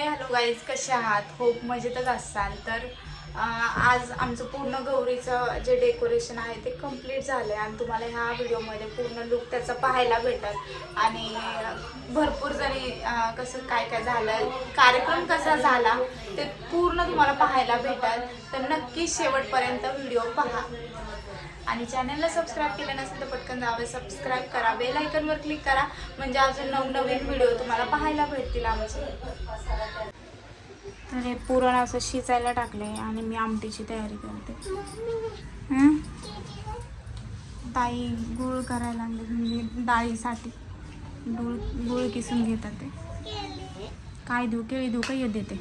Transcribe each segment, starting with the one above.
हे hello guys कसे आहात? होप मजेतच असाल. तर आज आमचं पूर्ण गौरीचं जे डेकोरेशन आहे ते कंप्लीट झालं आहे आणि तुम्हाला ह्या व्हिडिओमध्ये पूर्ण लुक त्याचा पाहायला भेटल. आणि भरपूर जणी कसं काय काय झालं कार्यक्रम कसा झाला ते पूर्ण तुम्हाला पाहायला भेटल. तर नक्की शेवटपर्यंत व्हिडिओ पहा. आणि चॅनलला सबस्क्राईब केलं नसेल तर पटकन जावे. सबस्क्राईब करा. बेल आयकनवर क्लिक करा. म्हणजे अजून नवनवीन व्हिडिओ तुम्हाला पाहायला भेटतील आमचे. तर हे पुरण असं शिजायला टाकले आणि मी आमटीची तयारी करते. ताई गुळ करायला लागले. म्हणजे डाळीसाठी. गुळ गुळ किसून घेतात ते. काय देऊ? केळी देऊ का? येत देते.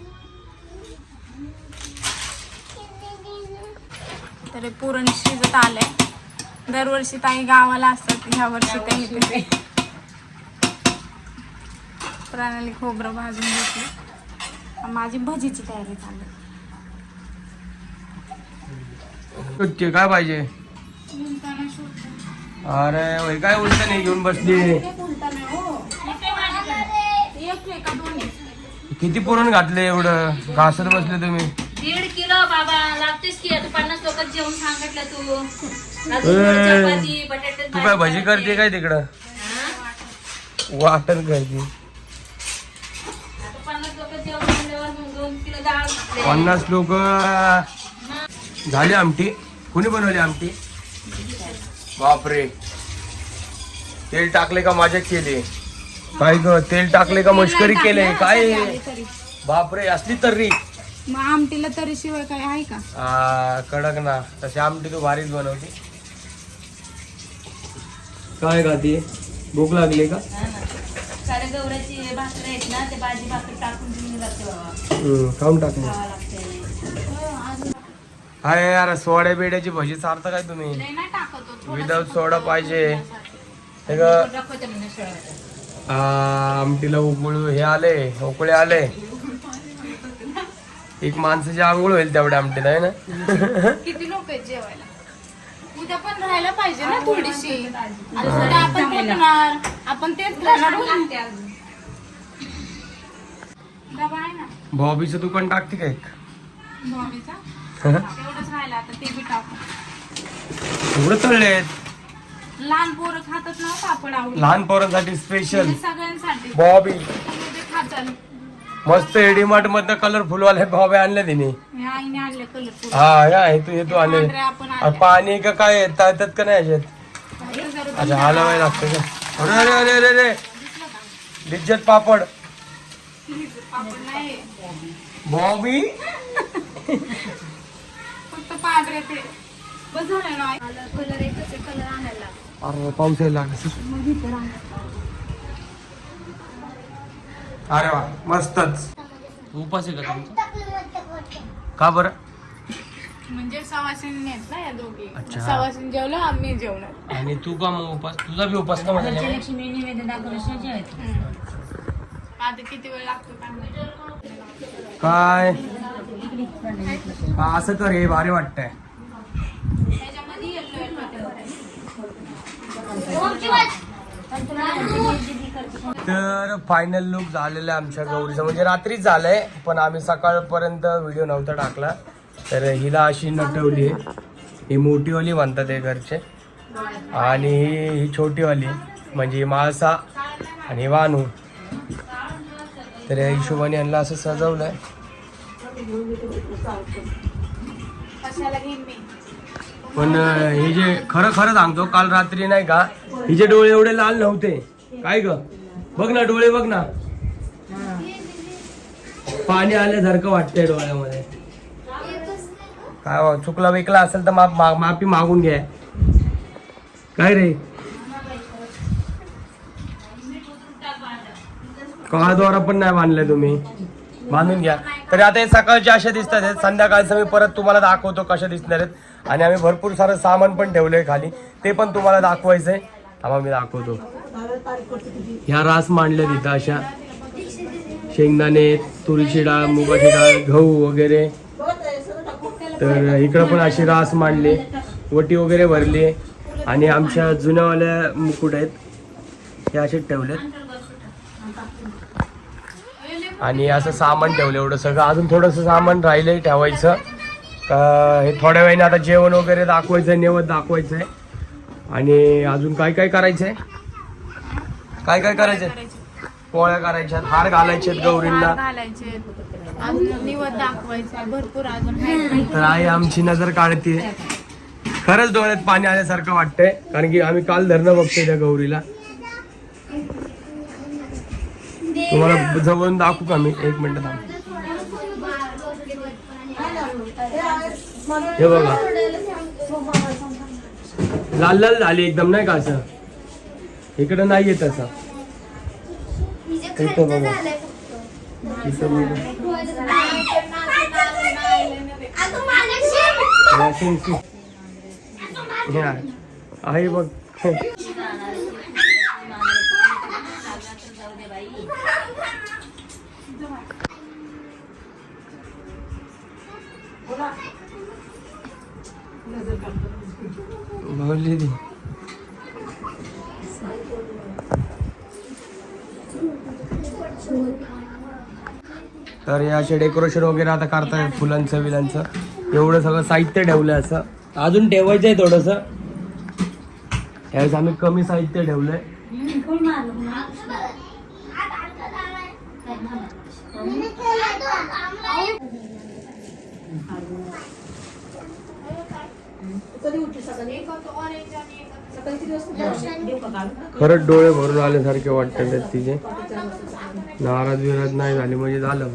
तर हे पुरण शिजत आलंय दरवर्षी ताई गावाला असतात ह्या वर्षी ते इथे. प्रणाली खोबरं भाजून घेतली. माझी भजीची तयारी ते काय पाहिजे? अरे वय काय उलट नाही घेऊन बसली? किती पुरण घातले एवढं? घासत बसले तुम्ही. दीड किलो बाबा लागतेस की आता पन्नास लोक जेवण सांगितलं तू. चपाती बटाटे तू काय भजी करते काय तिकडं? वाटण करते. आता पन्नास लोक जेवण म्हणल्यावर मग दोन किलो डाळ घातले. पन्नास लोक. झाली आमटी? कुणी बनवली आमटी? बापरे. तेल टाकले का माझ्या केले? काय ग तेल टाकले का मस्करी केले? काय? बापरे असली तर्री. मग आमटीला तरी शिवाय काय आहे का? आ, कडक ना. तशी आमटी तू भारीच बनवते. काय खाते? भूक लागली का? हा भाकरी आहेत ना ते भाजी भाकरी टाकून घेऊन जाते. बाबा हम्म, खाऊन टाकले खावा लागते हाय यार सोड्या बेड्याची भजी चारता काय तुम्ही? नाही ना टाकतो थोडंसं विदाऊट फक्त सोडा पाहिजे. हे ग. दाखवते म्हणजे शेळ्या. आ, आमटीला उकळू हे आले उकळे आले. एक माणसाची आंघोळ होईल तेवढ्या आमटीला आहे ना? किती लोक आहेत जेवायला? उद्या पण राहायला पाहिजे ना थोडीशी. आणि उद्या आपण फेकणार आपण तेच खाणार डबा आहे ना? बॉबीचं दुकान टाकते का एक? ते एवढं तळलेत लहान पोरं खातात ना पापड लहान पोरांसाठी स्पेशल सगळ्यांसाठी. बॉबी ते खाताल. मस्त एडीमार्ट मधनं कलरफुल वाले बॉबी आणले तिने. हे आईने आणले कलरफुल हा या हे तू हे तू आणले. पाणी का काय येतात का नाही याच्यात अच्छा हलवायला लागतं का? अरे अरे अरे अरे अरे. लिज्जत पापड. पापड नाही. बॉबी अरे पाऊस यायला लागला. अरे वा मस्तच. उपास आहे का तुमचा? का बरं? म्हणजे सवासीन आहेत ना या दोघी. अच्छा. सवासीन जेवलं आम्ही जेवणार. आणि तू का मग उपास? तुझा बी उपास का लक्ष्मी निवेदन जेवायचं आता किती वेळ लागतो काय? माहिती. काय हा, असं कर हे भारी वाटतंय. त्याच्यामध्ये आहे. तर फायनल लुक झालेला आहे आमच्या गौरीचा. म्हणजे रात्रीच झालंय पण आम्ही सकाळपर्यंत व्हिडिओ नव्हता टाकला. तर हिला अशी नटवली ही मोठीवाली म्हणतात हे घरचे. आणि ही ही छोटीवाली म्हणजे माळसा आणि वाणू वानू. तर या हिशोबाने यांना असं सजवलंय. पण हे जे खरं खरं सांगतो काल रात्री नाही का हिचे डोळे एवढे लाल नव्हते. काय ग? बघ ना डोळे बघ ना. पाणी आल्यासारखं वाटतंय डोळ्यामध्ये. काय बा, चुकला विकला असेल तर माप मा- माफी मागून घ्या. काय रे? काळद्वारा पण नाही बांधलंय तुम्ही. बांधून घ्या. तरी आता हे सकाळचे अशा दिसतात आहेत. संध्याकाळचं मी परत तुम्हाला दाखवतो कशा दिसणार आहेत. आणि आम्ही भरपूर सारं सामान पण ठेवलंय खाली. ते पण तुम्हाला दाखवायचंय. आम्हाला मी दाखवतो. ह्या रास मांडल्या तिथं अशा शेंगदाणे तुरीची डाळ मुगाची डाळ गहू वगैरे. तर इकडं पण अशी रास मांडली वटी वगैरे भरली आणि आमच्या जुन्यावाल्या मुकुट आहेत हे असे ठेवलेत. आणि असं सामान ठेवलं एवढं सगळं. अजून थोडंसं सामान राहिलंय ठेवायचं. का हे थोड्या वेळाने आता जेवण वगैरे दाखवायचं आहे नेवत दाखवायचं आहे आणि अजून काय काय करायचं आहे काय काय करायचं? पोळ्या करायच्यात हार घालायचे गौरींना. घालायचे अजून निवड दाखवायचा भरपूर अजून आहे. तर आई आमची नजर काढते. खरंच डोळ्यात पाणी आल्यासारखं वाटतंय कारण की आम्ही काल धरणं बघतोय त्या गौरीला. तुम्हाला जवळून दाखवू का मी? एक मिनिट थांब. हे बघा. लाल लाल झाली एकदम नाही का असं? इकडं नाही येत असं इथं बघा. इथं बघा. आहे. बघ. ती तर हे असे डेकोरेशन वगैरे आता करताय फुलांचं बिलांचं. एवढं सगळं साहित्य ठेवलंय असं. अजून ठेवायचं आहे थोडस. त्यावेळेस आम्ही कमी साहित्य ठेवलंय. खरंच डोळे भरून आल्यासारखे वाटतात तिचे. नाराज विराज नाही झाले म्हणजे झालं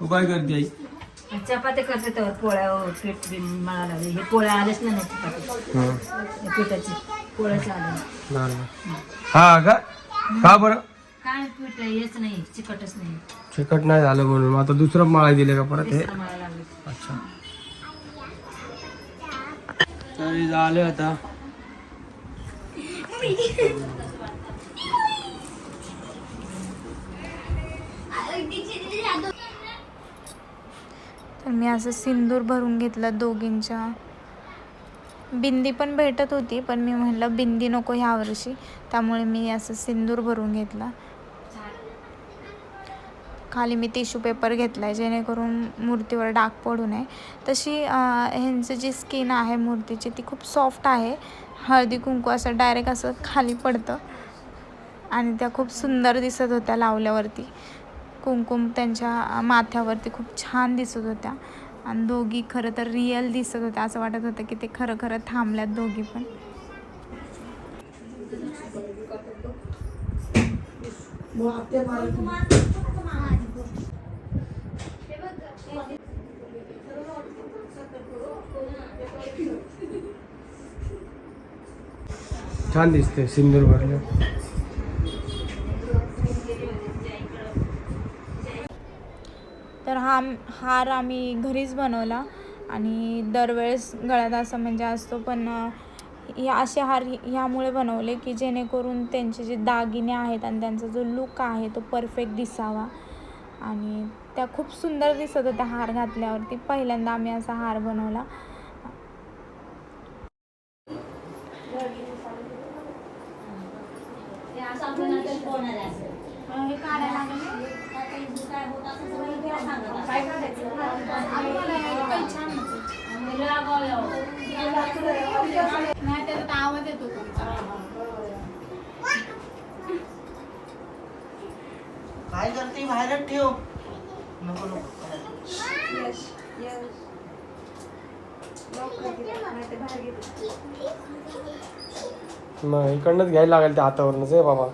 तू काय करते आई चपात्या करते तर पोळ्या हो, पीठ बी मळा लागले. हे पोळ्या आलेच नाही ना चपाती हं. हे पिठाची पोळ्याच आले बरं. हा का? का बरं? काय पीठ आहे, हेच नाही चिकटच नाही. चिकट नाही झालं म्हणून. आता दुसरं माळा दिले का परत हे? लागले. अच्छा. तरी झालं आता. तर मी असं सिंदूर भरून घेतलं दोघींच्या. बिंदी पण भेटत होती पण मी म्हणलं बिंदी नको ह्या वर्षी. त्यामुळे मी असं सिंदूर भरून घेतला. खाली मी टिश्यू पेपर घेतला आहे जेणेकरून मूर्तीवर डाग पडू नये. तशी ह्यांचं जी स्किन आहे मूर्तीची ती खूप सॉफ्ट आहे. हळदी कुंकू असं डायरेक्ट असं खाली पडतं. आणि त्या खूप सुंदर दिसत होत्या लावल्यावरती. कुंकुम त्यांच्या माथ्यावरती खूप छान दिसत होत्या. आणि दोघी खरं तर रिअल दिसत होत्या असं वाटत होतं की ते खरं खरं थांबल्यात दोघी पण. छान दिसते सिंदूर भरलं हा हार आम्ही घरीच बनवला आणि दरवेळेस गळ्यात असं म्हणजे असतो पण अं, असे हार ह्यामुळे बनवले की जेणेकरून त्यांचे जे दागिने आहेत आणि त्यांचा जो लुक आहे तो परफेक्ट दिसावा. आणि त्या खूप सुंदर दिसत होत्या हार घातल्यावरती. पहिल्यांदा आम्ही असा हार बनवला. नाही त्याचा आवाज येतो काय करते? बाहेरच ठेव. नको नको मग इकडनंच घ्यायला लागेल त्या हातावरनच आहे बाबा.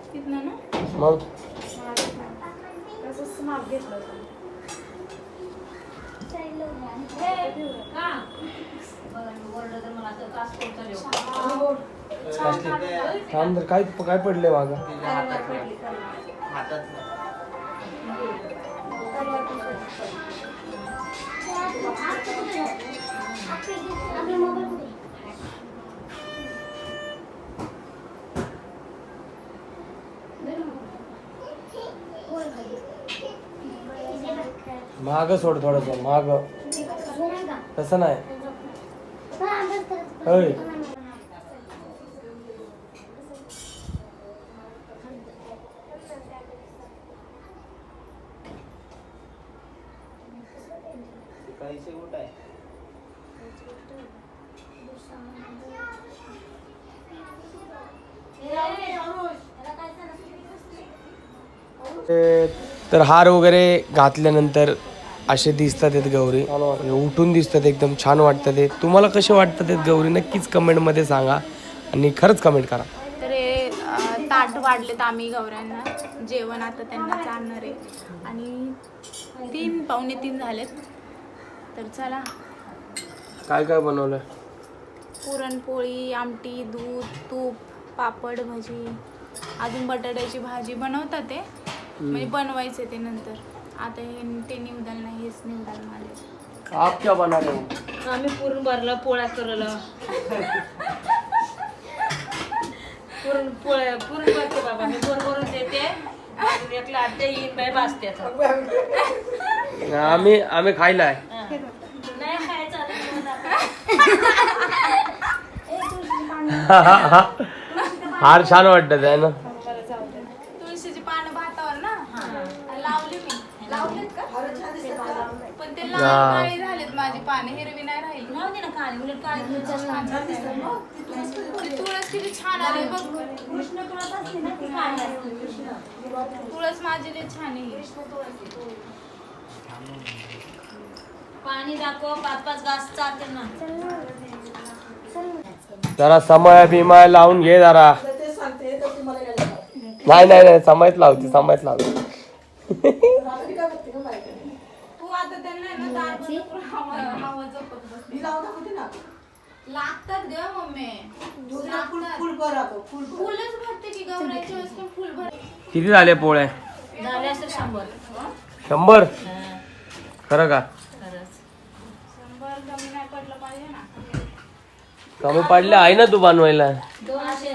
मग तसंच माप घेतलं होतं थांब तर काय काय पडले मागं? माग सोड थोडस माग. तसं नाही. होय. तर हार वगैरे घातल्यानंतर असे दिसतात आहेत गौरी. उठून दिसतात एकदम छान वाटतात ते तुम्हाला कसे वाटतात आहेत गौरी? नक्कीच कमेंटमध्ये सांगा आणि खरंच कमेंट करा. तर हे ताट वाढलेत आम्ही गौऱ्यांना. जेवण आता त्यांना चालणार आहे. आणि तीन पावणे तीन झालेत. तर चला. काय काय बनवलं पुरणपोळी आमटी दूध तूप पापड भजी. अजून बटाट्याची भाजी बनवतात ते म्हणजे बनवायचे ते नंतर. आता हे ते निवडाल नाही हेच निवडाल माझे आप क्या बना रहे हो? आम्ही पुरण भरलं पोळ्या करलं. पुरण पोळ्या पुरण भरते बाबा. मी पुरण भरून देते. अजून एक लाटे येईन बाय भाजते आम्ही आम्ही खायला आहे. नाही खायचं हार छान वाटत आहे ना तुळशीची पानं भातावर ना लावली मी लावलेत का पण ते लाल हा. काळी झालेत माझी पाने हिरवी नाही राहिली. राहू दे ना काळी उलट काळी तुळस छान ती तुळस किती छान आली बघ. कृष्ण तुळस असते ना ती काळी असते. कृष्ण. तुळस माझी लई छान आहे. पाणी दाखव पाच पाच घास चालते ना. जरा समय बिमय लावून घे जरा. नाही नाही नाही समयच लावते समयच लावते. त्यांना आहे ना? दार बंद करून हवा- हवा जपत बसली. लागतात ग मम्मी. लागतात. फुल भरा तो, फुल भरा. फुलच भरते की गौरायच्या वेळेस पण फुल भर किती झाले पोळ्या झाले असेल शंभर. शंभर? खरं का? खरंच. शंभर कमी नाही पडलं पाहिजे ना. कमी पडले आहे ना तू बनवायला? दोनशे.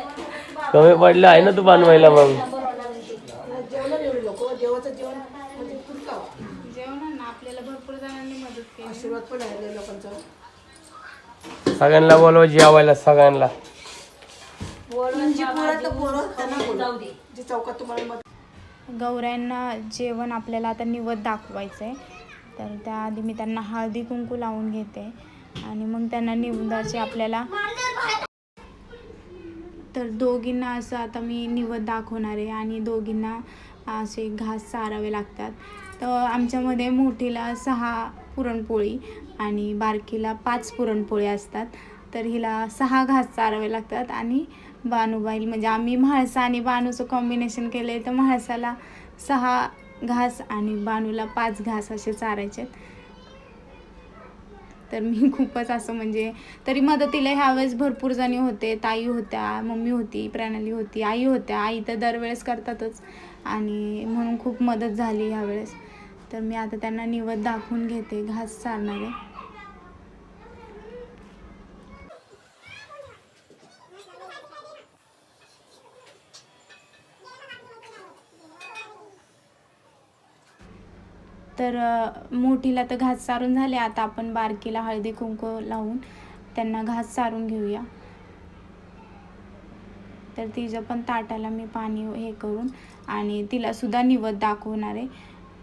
कमी पडले आहे ना तू बनवायला मग जेवलं एवढे लोक जेवाचं जेवण म्हणजे पुरकावं. जेवणांना आपल्याला भरपूर जणांनी मदत केली आशीर्वाद पण आहे लोकांचा. सगळ्यांना बोलवा जेवायला सगळ्यांना. म्हणजे पोरातलं पोरं त्यांना बोलवा. जाऊ दे. जे चौकात तुम्हाला मदत गौऱ्यांना जेवण आपल्याला आता निवद दाखवायचं आहे तर त्याआधी मी त्यांना हळदी कुंकू लावून घेते. आणि मग त्यांना निवदाचे आपल्याला तर दोघींना असं आता मी निवद दाखवणार आहे. आणि दोघींना असे घास चारावे लागतात. तर आमच्यामध्ये मोठीला सहा पुरणपोळी आणि बारकीला पाच पुरणपोळी असतात. तर हिला सहा घास चारावे लागतात आणि बानूबाईल म्हणजे आम्ही म्हाळसा आणि बानूचं कॉम्बिनेशन केलं आहे तर म्हाळसाला सहा घास आणि बानूला पाच घास असे चारायचे तर मी खूपच असं म्हणजे तरी मदतीला ह्यावेळेस भरपूर जणी होते. ताई होत्या मम्मी होती प्रणाली होती आई होत्या. आई तर दरवेळेस करतातच. आणि म्हणून खूप मदत झाली ह्यावेळेस तर मी आता त्यांना निवत दाखवून घेते घास चारणार. आहे तर मोठीला तर घास चारून झाले आता आपण बारकीला हळदी कुंकू लावून त्यांना घास चारून घेऊया. तर तिच्या पण ताटाला मी पाणी हे करून आणि तिला सुद्धा निवद दाखवणार आहे.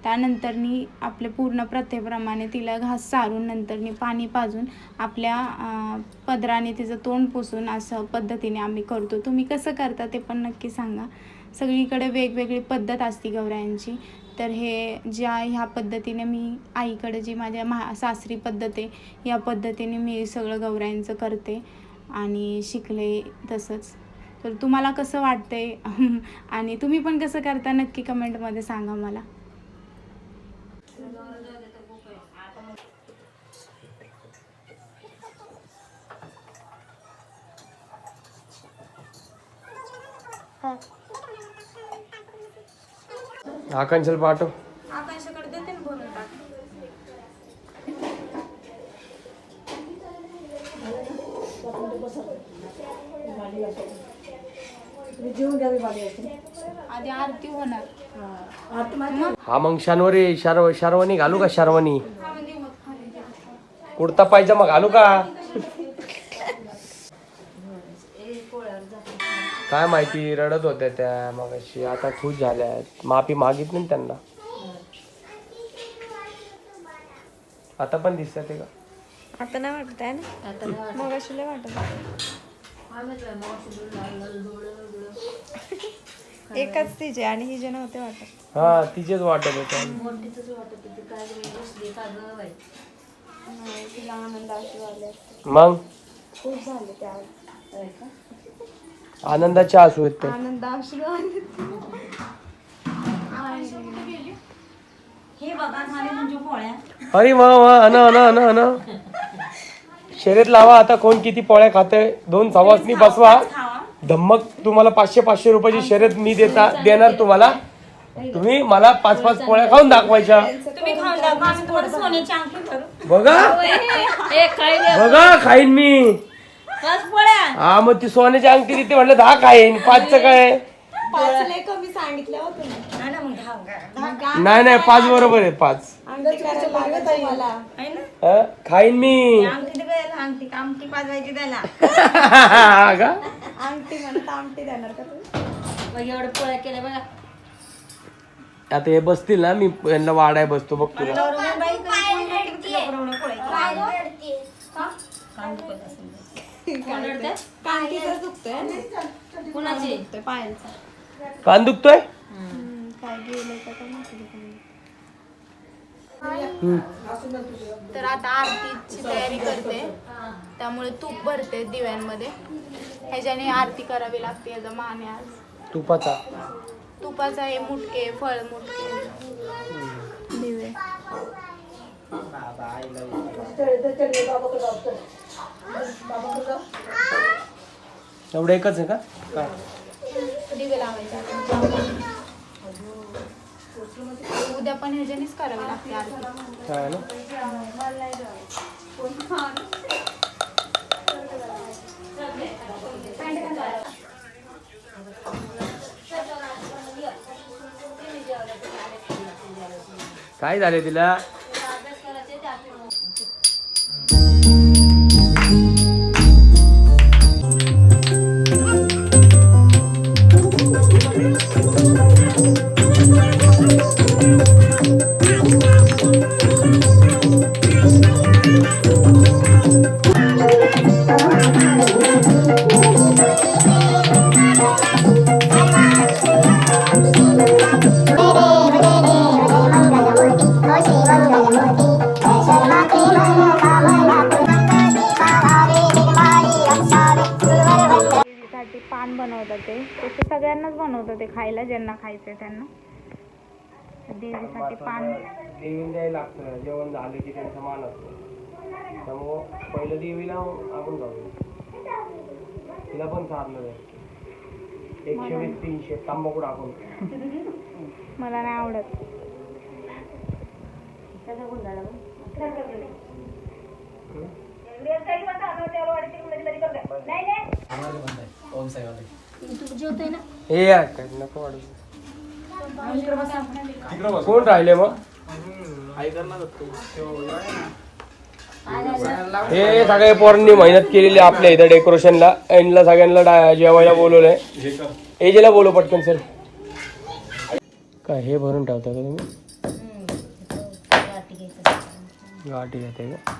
त्यानंतरनी आपल्या पूर्ण प्रथेप्रमाणे तिला घास सारून नंतरनी पाणी पाजून आपल्या पदराने तिचं तोंड पुसून असं पद्धतीने आम्ही करतो. तुम्ही कसं करता ते पण नक्की सांगा. सगळीकडे वेगवेगळी पद्धत असते गौरायांची तर हे ज्या ह्या पद्धतीने मी आईकडे जी माझ्या महा सासरी पद्धत आहे या पद्धतीने मी सगळं गौऱ्यांचं करते आणि शिकले तसंच. तर तुम्हाला कसं वाटतंय? आणि तुम्ही पण कसं करता? नक्की कमेंटमध्ये सांगा मला. आकांक्षल पाठव. देते ना टाक. आधी आरती होणार? हा मग शनिवारी शर्व शर्वणी घालू का? शर्वणी कुर्ता पायजामा घालू का? काय माहिती रडत होत्या त्या मग आता खुश झाल्या माफी मागितली ना त्यांना. आता पण दिसत ते का? आता नाही वाटत आहे ना? मग अशी लय वाटत एकच तिचे आणि ही जे नव्हते वाटत. हा तिचेच वाटत नाही, तिला आनंद अशी आले मग? खूप झाले त्या. आनंदाचे आसू आहेत ते. आनंद अश्रू आले अरे वा वा अन अन अन अन शर्यत लावा आता कोण किती पोळ्या खाते दोन सवासनी बसवा. धम्मक तुम्हाला पाचशे पाचशे रुपयाची शर्यत मी देता देणार तुम्हाला. तुम्ही मला पाच पाच पोळ्या खाऊन दाखवायच्या. तुम्ही खाऊन दाखवा आम्ही तुम्हाला सोन्याची अंगठी करू. बघा. बघा खाईन मी. बस पोळ्या. हा मग ती सोन्याची अंगठी तिथे म्हटलं दहा पाचचं काय पाच लय कमी सांगितलं होतं ना हा ना मग? नाही नाही पाच बरोबर आहे पाच. अंगठी करायला लागत आहे मला आहे. ना? हा? खाईन मी. अंगठी तर द्यायला अंगठी अंगठी पाजवायची द्यायला हा का? अंगठी म्हणत आमटी देणार का तू मग एवढं पोळ्या केल्या बघा. आता हे बसतील ना मी यांना वाडाय बसतो बघ तुला नवरा बाई कधी पोळ्या केल्या? कोण रडतंय? कांतीच दुखतोय. कुणाची? दुखतोय पायांचा कान दुखतोय? हम्म, काय गेलं का काय माहिती दुखून. तर आता आरतीची तयारी करते. त्यामुळे तूप भरते दिव्यांमध्ये. ह्याच्याने आरती करावी लागते याचा मान आहे आज. तुपाचा. तुपाचा हे मुटके फळ मुटके. दिवे. जाऊ. एवढं एकच आहे का दिवे लावायचे. उद्या पण ह्याच्यानेच करावी लागते आरती काय ना काय झाले तिला सगळ्यांनाच बनवतात ते खायला ज्यांना खायचंय त्यांना. देवीसाठी पान. देवीला द्यायला लागतं. जेवण झालं की त्यांचा मान असतो. त्यामुळं पहिलं देवीला आपण जाऊ. तिला पण आहे एकशे वीस तीनशे तांबाखू टाकून. मला नाही आवडत. हे यार काय? नको वाढू. कोण राहिले मग? हे सगळे पोरांनी मेहनत केलेली आपल्या इथं डेकोरेशनला यांना सगळ्यांना डा- जेवायला बोलवलंय. एजेला बोलव पटकन सर काय हे भरून ठेवता का तुम्ही? गाठी घेते का?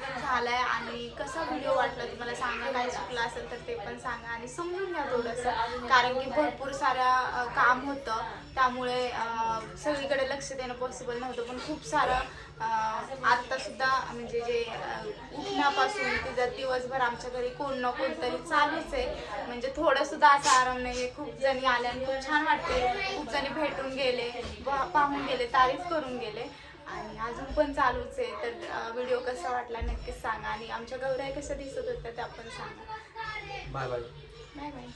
झालाय आणि कसा व्हिडिओ वाटला तुम्हाला सांगा. काय चुकलं असेल तर ते पण सांगा आणि समजून घ्या थोडंसं. कारण की भरपूर साऱ्या काम होतं. त्यामुळे सगळीकडे लक्ष देणं पॉसिबल नव्हतं. पण खूप सारं आत्तासुद्धा म्हणजे जे उठण्यापासून तिचा दिवसभर आमच्या घरी कोण ना कोणतरी चालूच आहे. म्हणजे थोडंसुद्धा असा आराम नाही खूप जणी आल्या आणि खूप छान वाटते. खूप जणी भेटून गेले पाहून गेले तारीफ करून गेले. आणि अजून पण चालूच आहे. तर व्हिडिओ कसा वाटला नक्कीच सांगा. आणि आमच्या गौराई कशा दिसत होत्या त्या पण सांगा. Bye bye. Bye bye.